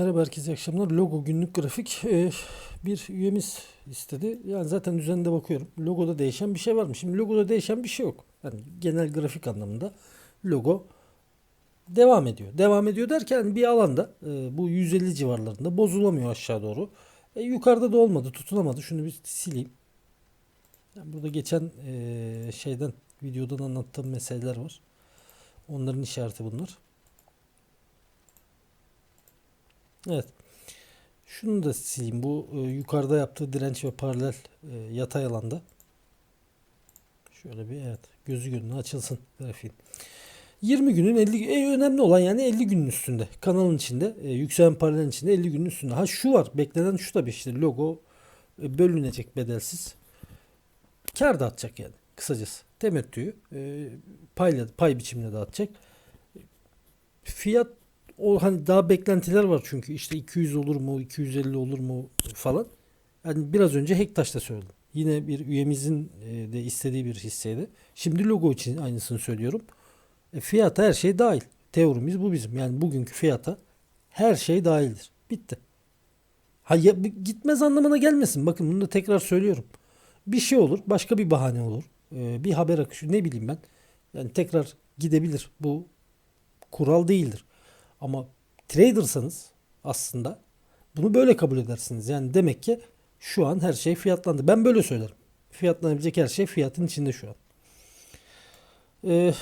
Merhaba herkese iyi akşamlar. Logo günlük grafik e, bir üyemiz istedi. Yani zaten üzerinde bakıyorum. Logoda değişen bir şey var mı? Şimdi logoda değişen bir şey yok. Yani genel grafik anlamında logo devam ediyor. Devam ediyor derken bir alanda e, bu 150 civarlarında bozulamıyor aşağı doğru. E, yukarıda da olmadı, tutunamadı. Şunu bir sileyim. Yani burada geçen e, şeyden videodan anlattığım meseleler var. Onların işareti bunlar. Evet. Şunu da sileyim. Bu e, yukarıda yaptığı direnç ve paralel e, yatay alanda. Şöyle bir evet gözü gönlü açılsın grafiğin. 20 günün 50 en önemli olan yani 50 günün üstünde. Kanalın içinde, e, yükselen paralelin içinde 50 günün üstünde. Ha şu var. Beklenen şu tabii işte logo e, bölünecek bedelsiz. Kar dağıtacak yani kısacası. Temettüyü e, payla, pay biçimine dağıtacak. Fiyat o hani daha beklentiler var çünkü işte 200 olur mu 250 olur mu falan. Yani biraz önce Hektaş'ta söyledim. Yine bir üyemizin e, de istediği bir hisseydi. Şimdi logo için aynısını söylüyorum. E, fiyata her şey dahil. Teorimiz bu bizim. Yani bugünkü fiyata her şey dahildir. Bitti. Ha ya, gitmez anlamına gelmesin. Bakın bunu da tekrar söylüyorum. Bir şey olur, başka bir bahane olur. E, bir haber akışı ne bileyim ben. Yani tekrar gidebilir. Bu kural değildir. Ama tradersanız aslında bunu böyle kabul edersiniz. Yani demek ki şu an her şey fiyatlandı. Ben böyle söylerim. Fiyatlanabilecek her şey fiyatın içinde şu an. Ee,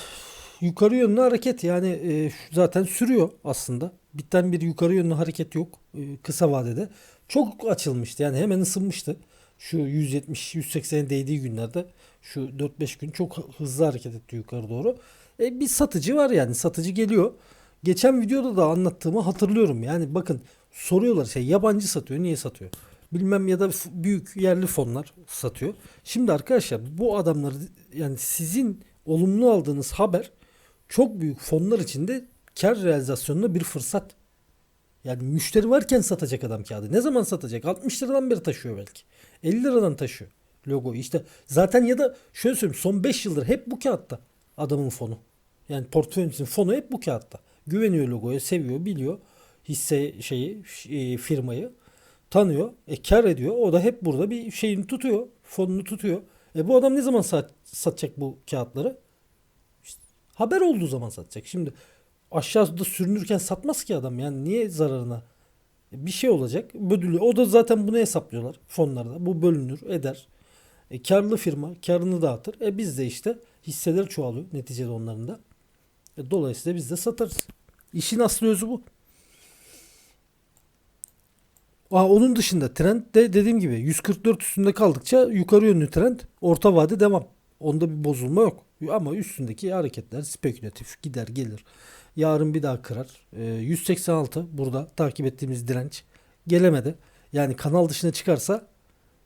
yukarı yönlü hareket yani e, zaten sürüyor aslında. Bitten bir yukarı yönlü hareket yok e, kısa vadede. Çok açılmıştı yani hemen ısınmıştı. Şu 170-180'e değdiği günlerde şu 4-5 gün çok hızlı hareket etti yukarı doğru. E, bir satıcı var yani satıcı geliyor. Geçen videoda da anlattığımı hatırlıyorum. Yani bakın soruyorlar şey yabancı satıyor niye satıyor? Bilmem ya da büyük yerli fonlar satıyor. Şimdi arkadaşlar bu adamları yani sizin olumlu aldığınız haber çok büyük fonlar içinde kar realizasyonuna bir fırsat. Yani müşteri varken satacak adam kağıdı. Ne zaman satacak? 60 liradan beri taşıyor belki. 50 liradan taşıyor logoyu. İşte zaten ya da şöyle söyleyeyim son 5 yıldır hep bu kağıtta adamın fonu. Yani portföyünüzün fonu hep bu kağıtta. Güveniyor logoya, seviyor, biliyor hisse şeyi, e, firmayı tanıyor. E kar ediyor. O da hep burada bir şeyini tutuyor. Fonunu tutuyor. E bu adam ne zaman sat, satacak bu kağıtları? İşte haber olduğu zaman satacak. Şimdi aşağıda sürünürken satmaz ki adam. Yani niye zararına? E bir şey olacak. Bölünüyor. O da zaten bunu hesaplıyorlar fonlarda. Bu bölünür, eder. E, karlı firma karını dağıtır. E biz de işte hisseler çoğalıyor neticede onların da. E, dolayısıyla biz de satarız. İşin aslı özü bu. Aa, onun dışında trend de dediğim gibi 144 üstünde kaldıkça yukarı yönlü trend orta vade devam. Onda bir bozulma yok. Ama üstündeki hareketler spekülatif gider gelir. Yarın bir daha kırar. E, 186 burada takip ettiğimiz direnç gelemedi. Yani kanal dışına çıkarsa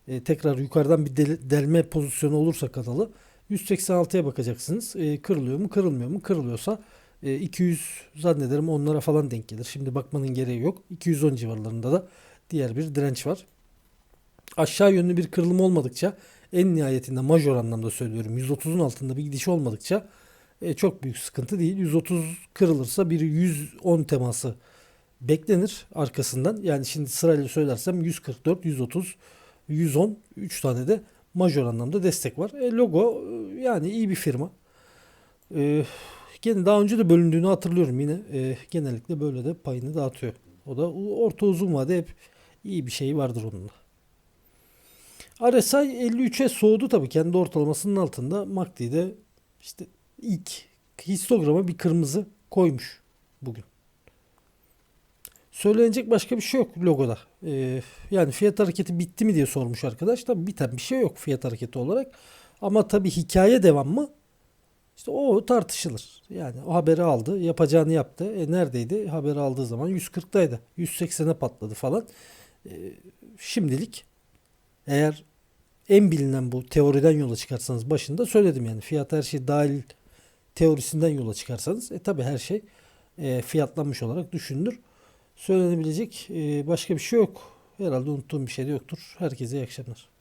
e, tekrar yukarıdan bir del- delme pozisyonu olursa kanalı 186'ya bakacaksınız. E, kırılıyor mu kırılmıyor mu? Kırılıyorsa e, 200 zannederim onlara falan denk gelir. Şimdi bakmanın gereği yok. 210 civarlarında da diğer bir direnç var. Aşağı yönlü bir kırılım olmadıkça en nihayetinde major anlamda söylüyorum 130'un altında bir gidiş olmadıkça e, çok büyük sıkıntı değil. 130 kırılırsa bir 110 teması beklenir arkasından. Yani şimdi sırayla söylersem 144, 130, 110 3 tane de major anlamda destek var. E, logo e, yani iyi bir firma. E, gene daha önce de bölündüğünü hatırlıyorum yine. E, genellikle böyle de payını dağıtıyor. O da orta uzun vade hep iyi bir şey vardır onunla. RSI 53'e soğudu tabii kendi ortalamasının altında. MACD de işte ilk histograma bir kırmızı koymuş bugün. Söylenecek başka bir şey yok logoda. Ee, yani fiyat hareketi bitti mi diye sormuş arkadaş. Tabii biten bir şey yok fiyat hareketi olarak. Ama tabii hikaye devam mı? İşte o tartışılır. Yani o haberi aldı, yapacağını yaptı. E neredeydi? Haberi aldığı zaman 140'taydı. 180'e patladı falan. E, şimdilik eğer en bilinen bu teoriden yola çıkarsanız başında söyledim yani fiyat her şey dahil teorisinden yola çıkarsanız e tabi her şey e, fiyatlanmış olarak düşünülür. Söylenebilecek e, başka bir şey yok. Herhalde unuttuğum bir şey de yoktur. Herkese iyi akşamlar.